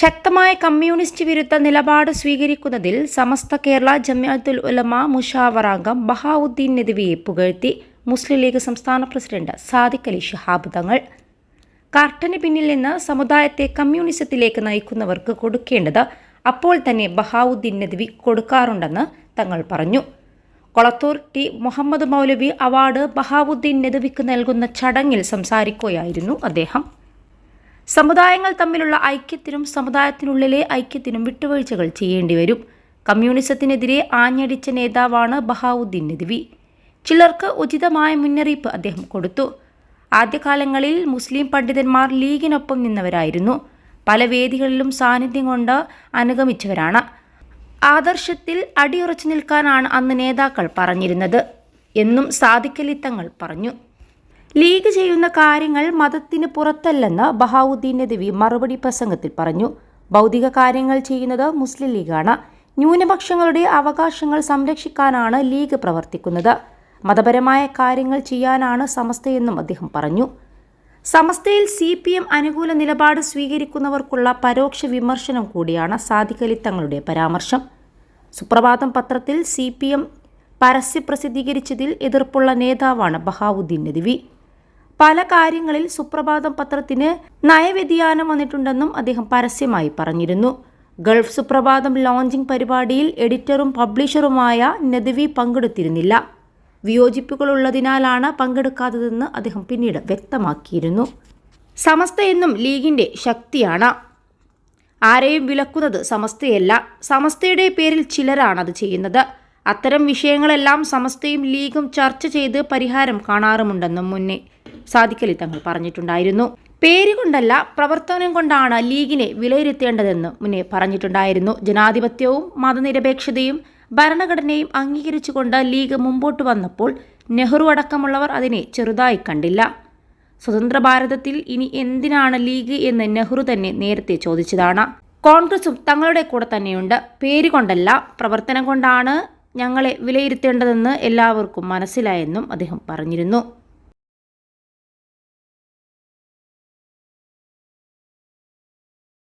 ശക്തമായ കമ്മ്യൂണിസ്റ്റ് വിരുദ്ധ നിലപാട് സ്വീകരിക്കുന്നതിൽ സമസ്ത കേരള ജമ്യാത്തുൽ ഉലമ മുഷാവറാംഗം ബഹാവുദ്ദീൻ നദിവിയെ പുകഴ്ത്തി. മുസ്ലിം ലീഗ് സംസ്ഥാന പ്രസിഡന്റ് സാദിഖ് അലി ശിഹാബ് തങ്ങൾ. കർട്ടന് പിന്നിൽ നിന്ന് സമുദായത്തെ കമ്മ്യൂണിസത്തിലേക്ക് നയിക്കുന്നവർക്ക് കൊടുക്കേണ്ടത് അപ്പോൾ തന്നെ ബഹാവുദ്ദീൻ നദ്വി കൊടുക്കാറുണ്ടെന്ന് തങ്ങൾ പറഞ്ഞു. കൊളത്തൂർ ടി. മുഹമ്മദ് മൗലവി അവാർഡ് ബഹാവുദ്ദീൻ നദ്വിക്ക് നൽകുന്ന ചടങ്ങിൽ സംസാരിക്കുകയായിരുന്നു അദ്ദേഹം. സമുദായങ്ങൾ തമ്മിലുള്ള ഐക്യത്തിനും സമുദായത്തിനുള്ളിലെ ഐക്യത്തിനും വിട്ടുവീഴ്ചകൾ ചെയ്യേണ്ടി വരും കമ്മ്യൂണിസത്തിനെതിരെ ആഞ്ഞടിച്ച നേതാവാണ് ബഹാവുദ്ദീൻ നദ്വി. ചിലർക്ക് ഉചിതമായ മുന്നറിയിപ്പ് അദ്ദേഹം കൊടുത്തു. ആദ്യകാലങ്ങളിൽ മുസ്ലിം പണ്ഡിതന്മാർ ലീഗിനൊപ്പം നിന്നവരായിരുന്നു. പല വേദികളിലും സാന്നിധ്യം കൊണ്ട് അനുഗമിച്ചവരാണ്. ആദർശത്തിൽ അടിയുറച്ചു നിൽക്കാനാണ് അന്ന് നേതാക്കൾ പറഞ്ഞിരുന്നത്. എന്നും സാധിക്കലിത്തങ്ങൾ പറഞ്ഞു. ലീഗ് ചെയ്യുന്ന കാര്യങ്ങൾ മതത്തിന് പുറത്തല്ലെന്ന് ബഹാവുദ്ദീൻ നദവി മറുപടി പ്രസംഗത്തിൽ പറഞ്ഞു. ഭൗതിക കാര്യങ്ങൾ ചെയ്യുന്നത് മുസ്ലിം ലീഗാണ്. ന്യൂനപക്ഷങ്ങളുടെ അവകാശങ്ങൾ സംരക്ഷിക്കാനാണ് ലീഗ് പ്രവർത്തിക്കുന്നത്. മതപരമായ കാര്യങ്ങൾ ചെയ്യാനാണ് സമസ്തയെന്നും അദ്ദേഹം പറഞ്ഞു. സമസ്തയിൽ സി പി എം അനുകൂല നിലപാട് സ്വീകരിക്കുന്നവർക്കുള്ള പരോക്ഷ വിമർശനം കൂടിയാണ് സാദിഖലി തങ്ങളുടെ പരാമർശം. സുപ്രഭാതം പത്രത്തിൽ സി പി എം പരസ്യ പ്രസിദ്ധീകരിച്ചതിൽ എതിർപ്പുള്ള നേതാവാണ് ബഹാവുദ്ദീൻ നദ്വി. പല കാര്യങ്ങളിൽ സുപ്രഭാതം പത്രത്തിന് നയവ്യതിയാനം വന്നിട്ടുണ്ടെന്നും അദ്ദേഹം പരസ്യമായി പറഞ്ഞിരുന്നു. ഗൾഫ് സുപ്രഭാതം ലോഞ്ചിംഗ് പരിപാടിയിൽ എഡിറ്ററും പബ്ലിഷറുമായ നദവി പങ്കെടുത്തിരുന്നില്ല. വിയോജിപ്പുകളുള്ളതിനാലാണ് പങ്കെടുക്കാത്തതെന്ന് അദ്ദേഹം പിന്നീട് വ്യക്തമാക്കിയിരുന്നു. സമസ്ത എന്നും ലീഗിന്റെ ശക്തിയാണ്. ആരെയും വിലക്കുന്നത് സമസ്തയല്ല. സമസ്തയുടെ പേരിൽ ചിലരാണത് ചെയ്യുന്നത്. അത്തരം വിഷയങ്ങളെല്ലാം സമസ്തയും ലീഗും ചർച്ച ചെയ്ത് പരിഹാരം കാണാറുമുണ്ടെന്നും മുന്നേ സാദിഖലി തങ്ങൾ പറഞ്ഞിട്ടുണ്ടായിരുന്നു. പേരുകൊണ്ടല്ല പ്രവർത്തനം കൊണ്ടാണ് ലീഗിനെ വിലയിരുത്തേണ്ടതെന്ന് മുന്നേ പറഞ്ഞിട്ടുണ്ടായിരുന്നു. ജനാധിപത്യവും മതനിരപേക്ഷതയും ഭരണഘടനയും അംഗീകരിച്ചുകൊണ്ട് ലീഗ് മുമ്പോട്ട് വന്നപ്പോൾ നെഹ്റു അടക്കമുള്ളവർ അതിനെ ചെറുതായി കണ്ടില്ല. സ്വതന്ത്ര ഭാരതത്തിൽ ഇനി എന്തിനാണ് ലീഗ് എന്ന് നെഹ്റു തന്നെ നേരത്തെ ചോദിച്ചതാണ്. കോൺഗ്രസും തങ്ങളുടെ കൂടെ തന്നെയുണ്ട്. പേരുകൊണ്ടല്ല പ്രവർത്തനം കൊണ്ടാണ് ഞങ്ങളെ വിലയിരുത്തേണ്ടതെന്ന് എല്ലാവർക്കും മനസ്സിലായെന്നും അദ്ദേഹം പറഞ്ഞിരുന്നു.